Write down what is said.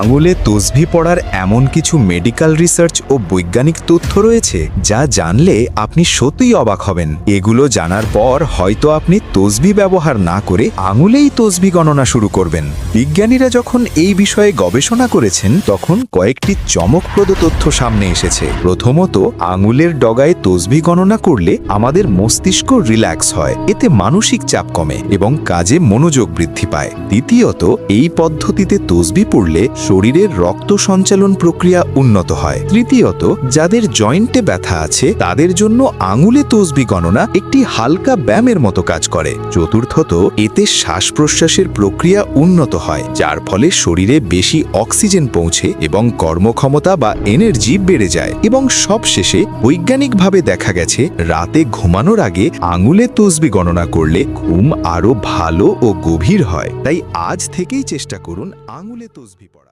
আঙুলে তসভি পড়ার এমন কিছু মেডিকেল রিসার্চ ও বৈজ্ঞানিক তথ্য রয়েছে যা জানলে আপনি সত্যিই অবাক হবেন। এগুলো জানার পর হয়তো আপনি তসবি ব্যবহার না করে আঙুলেই তসবি গণনা শুরু করবেন। বিজ্ঞানীরা যখন এই বিষয়ে গবেষণা করেছেন, তখন কয়েকটি চমকপ্রদ তথ্য সামনে এসেছে। প্রথমত, আঙুলের ডগায় তসবি গণনা করলে আমাদের মস্তিষ্ক রিল্যাক্স হয়, এতে মানসিক চাপ কমে এবং কাজে মনোযোগ বৃদ্ধি পায়। দ্বিতীয়ত, এই পদ্ধতিতে তসবি পড়লে শরীরের রক্ত সঞ্চালন প্রক্রিয়া উন্নত হয়। তৃতীয়ত, যাদের জয়েন্টে ব্যথা আছে, তাদের জন্য আঙুলে তসবি গণনা একটি হালকা ব্যায়ামের মতো কাজ করে। চতুর্থত, এতে শ্বাস প্রশ্বাসের প্রক্রিয়া উন্নত হয়, যার ফলে শরীরে বেশি অক্সিজেন পৌঁছে এবং কর্মক্ষমতা বা এনার্জি বেড়ে যায়। এবং সবশেষে, বৈজ্ঞানিকভাবে দেখা গেছে, রাতে ঘুমানোর আগে আঙুলে তসবি গণনা করলে ঘুম আরও ভালো ও গভীর হয়। তাই আজ থেকেই চেষ্টা করুন আঙুলে তসবি পড়া।